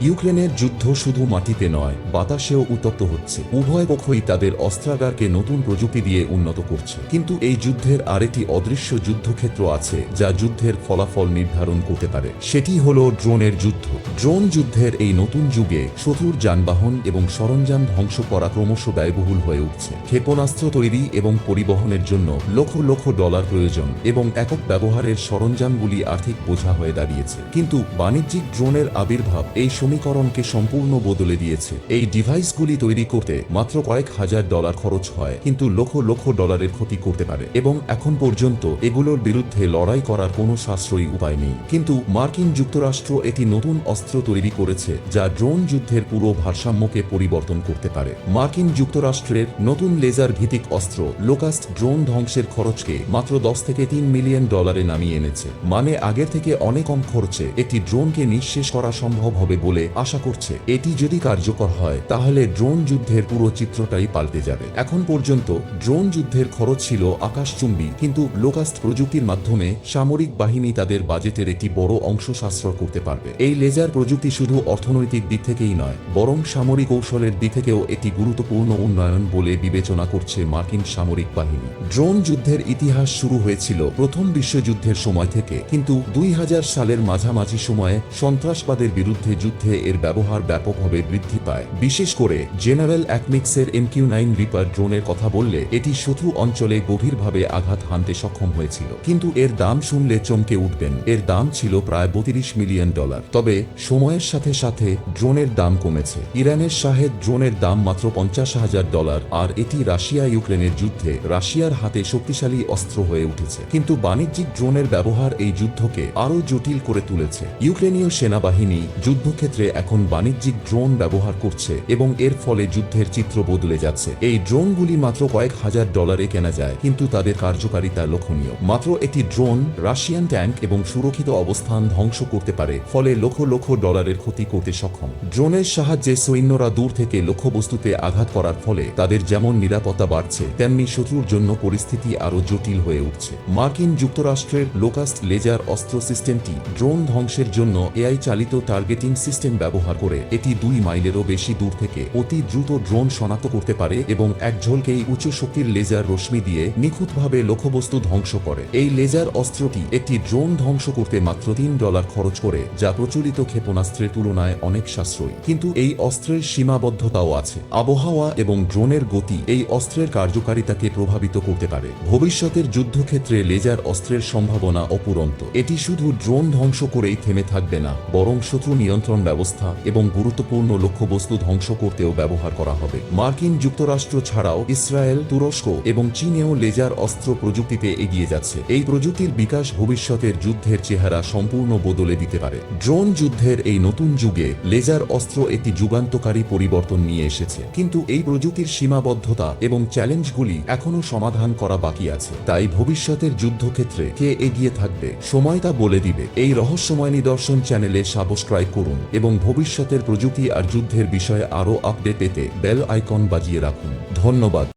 ইউক্রেনের যুদ্ধ শুধু মাটিতে নয়, বাতাসেও উত্তপ্ত হচ্ছে। উভয় পক্ষই তাদের অস্ত্রাগারকে নতুন প্রযুক্তি দিয়ে উন্নত করছে। কিন্তু এই যুদ্ধের আরেকটি অদৃশ্য যুদ্ধক্ষেত্র আছে, যা যুদ্ধের ফলাফল নির্ধারণ করতে পারে। সেটি হল ড্রোনের যুদ্ধ। ড্রোন যুদ্ধের এই নতুন যুগে শত্রুর যানবাহন এবং সরঞ্জাম ধ্বংস করা ক্রমশ ব্যয়বহুল হয়ে উঠছে। ক্ষেপণাস্ত্র তৈরি এবং পরিবহনের জন্য লক্ষ লক্ষ ডলার প্রয়োজন এবং একক ব্যবহারের সরঞ্জামগুলি আর্থিক বোঝা হয়ে দাঁড়িয়েছে। কিন্তু বাণিজ্যিক ড্রোনের আবির্ভাব এই সমীকরণকে সম্পূর্ণ বদলে দিয়েছে। এই ডিভাইসগুলি তৈরি করতে মাত্র কয়েক হাজার ডলার খরচ হয়, কিন্তু লক্ষ লক্ষ ডলারের ক্ষতি করতে পারে এবং এখন পর্যন্ত এগুলোর বিরুদ্ধে লড়াই করার কোনো সাশ্রয়ী উপায় নেই। কিন্তু মার্কিন যুক্তরাষ্ট্র একটি নতুন অস্ত্র তৈরি করেছে, যা ড্রোন যুদ্ধের পুরো ভারসাম্যকে পরিবর্তন করতে পারে। মার্কিন যুক্তরাষ্ট্রের নতুন লেজার ভিত্তিক অস্ত্র লোকাস্ট ড্রোন ধ্বংসের খরচকে মাত্র দশ থেকে তিন মিলিয়ন ডলারে নামিয়ে এনেছে। মানে আগের থেকে অনেক কম খরচে একটি ড্রোনকে নিঃশেষ করা সম্ভব হবে বলে আশা করছে। এটি যদি কার্যকর হয়, তাহলে ড্রোন যুদ্ধের পুরো চিত্রটাই পাল্টে যাবে। এখন পর্যন্ত ড্রোন যুদ্ধের খরচ ছিল আকাশচুম্বী, কিন্তু লোকাস্ট প্রযুক্তির মাধ্যমে সামরিক বাহিনী তাদের বাজেটের একটি বড় অংশ সাশ্রয় করতে পারবে। এই লেজার প্রযুক্তি শুধু অর্থনৈতিক দিক থেকেই নয়, বরং সামরিক কৌশলের দিক থেকেও একটি গুরুত্বপূর্ণ উন্নয়ন বলে বিবেচনা করছে মার্কিন সামরিক বাহিনী। ড্রোন যুদ্ধের ইতিহাস শুরু হয়েছিল প্রথম বিশ্বযুদ্ধের সময় থেকে, কিন্তু দুই হাজার সালের মাঝামাঝি সময়ে সন্ত্রাসবাদের বিরুদ্ধে যুদ্ধে এর ব্যবহার ব্যাপকভাবে বৃদ্ধি পায়। বিশেষ করে জেনারেল অ্যাকমিক্সের এমকিউ নাইন রিপার ড্রোনের কথা বললে এটি শত্রু অঞ্চলে গভীরভাবে আঘাত হানতে সক্ষম হয়েছিল। কিন্তু এর দাম শুনলে চমকে উঠবেন। এর দাম ছিল প্রায় বত্রিশ মিলিয়ন ডলার। তবে সময়ের সাথে সাথে ড্রোনের দাম কমেছে। ইরানের শাহেদ ড্রোনের দাম মাত্র পঞ্চাশ হাজার ডলার, আর এটি রাশিয়া ইউক্রেনের যুদ্ধে রাশিয়ার হাতে শক্তিশালী অস্ত্র হয়ে উঠেছে। কিন্তু বাণিজ্যিক ড্রোনের ব্যবহার এই যুদ্ধকে আরও জটিল করে তুলেছে। ইউক্রেনীয় সেনাবাহিনী যুদ্ধক্ষেত্রে এখন বাণিজ্যিক ড্রোন ব্যবহার করছে এবং এর ফলে যুদ্ধের চিত্র বদলে যাচ্ছে। এই ড্রোনগুলি মাত্র কয়েক হাজার ডলারে কেনা যায়, কিন্তু তাদের কার্যকারিতা লক্ষণীয় মাত্র একটি ড্রোন রাশিয়ান ট্যাঙ্ক এবং সুরক্ষিত অবস্থান ধ্বংস করতে পারে, ফলে লক্ষ লক্ষ ডলারের ক্ষতি করতে সক্ষম। ড্রোনের সাহায্যে সৈন্যরা দূর থেকে লক্ষ্যবস্তুতে আঘাত করার ফলে তাদের যেমন নিরাপত্তা বাড়ছে, তেমনি শত্রুর জন্য পরিস্থিতি আরও জটিল হয়ে উঠছে। মার্কিন যুক্তরাষ্ট্রের লোকাস্ট লেজার অস্ত্র সিস্টেমটি ড্রোন ধ্বংসের জন্য এআই চালিত টার্গেটিং সিস্টেম ব্যবহার করে এটি দুই মাইলেরও বেশি দূর থেকে অতি দ্রুত ড্রোন শনাক্ত করতে পারে এবং এক ঝলকেই উচ্চ শক্তির লেজার রশ্মি দিয়ে নিখুঁতভাবে লক্ষ্যবস্তু ধ্বংস করে। এই লেজার অস্ত্রটি একটি ড্রোন ধ্বংস করতে মাত্র তিন ডলার খরচ করে, যা প্রচলিত ক্ষেপণাস্ত্রের তুলনায় অনেক সাশ্রয়ী। কিন্তু এই অস্ত্রের সীমাবদ্ধতাও আছে। আবহাওয়া এবং ড্রোনের গতি এই অস্ত্রের কার্যকারিতাকে প্রভাবিত করতে পারে। ভবিষ্যতের যুদ্ধক্ষেত্রে লেজার অস্ত্রের সম্ভাবনা অপুরন্ত। এটি শুধু ড্রোন ধ্বংস করেই থেমে থাকবে না, বরং শত্রু নিয়ন্ত্রণ ব্যবস্থা এবং গুরুত্বপূর্ণ লক্ষ্যবস্তু ধ্বংস করতেও ব্যবহার করা হবে। মার্কিন যুক্তরাষ্ট্র ছাড়াও ইসরায়েল, তুরস্ক এবং চীনেও লেজার অস্ত্র প্রযুক্তিতে এগিয়ে যাচ্ছে। এই প্রযুক্তির বিকাশ ভবিষ্যতের যুদ্ধের চেহারা সম্পূর্ণ বদলে দিতে পারে। ড্রোন যুদ্ধের এই নতুন যুগে লেজার অস্ত্র একটি যুগান্তকারী পরিবর্তন নিয়ে এসেছে। কিন্তু এই প্রযুক্তির সীমাবদ্ধতা এবং চ্যালেঞ্জগুলি এখনও সমাধান করা বাকি আছে। তাই ভবিষ্যতের যুদ্ধক্ষেত্রে কে এগিয়ে থাকবে, সময় তা বলে দিবে। এই রহস্যময় নিদর্শন চ্যানেলে সাবস্ক্রাইব করুন এবং ভবিষ্যতের প্রযুক্তি আর যুদ্ধের বিষয়ে আরও আপডেট পেতে বেল আইকন বাজিয়ে রাখুন। ধন্যবাদ।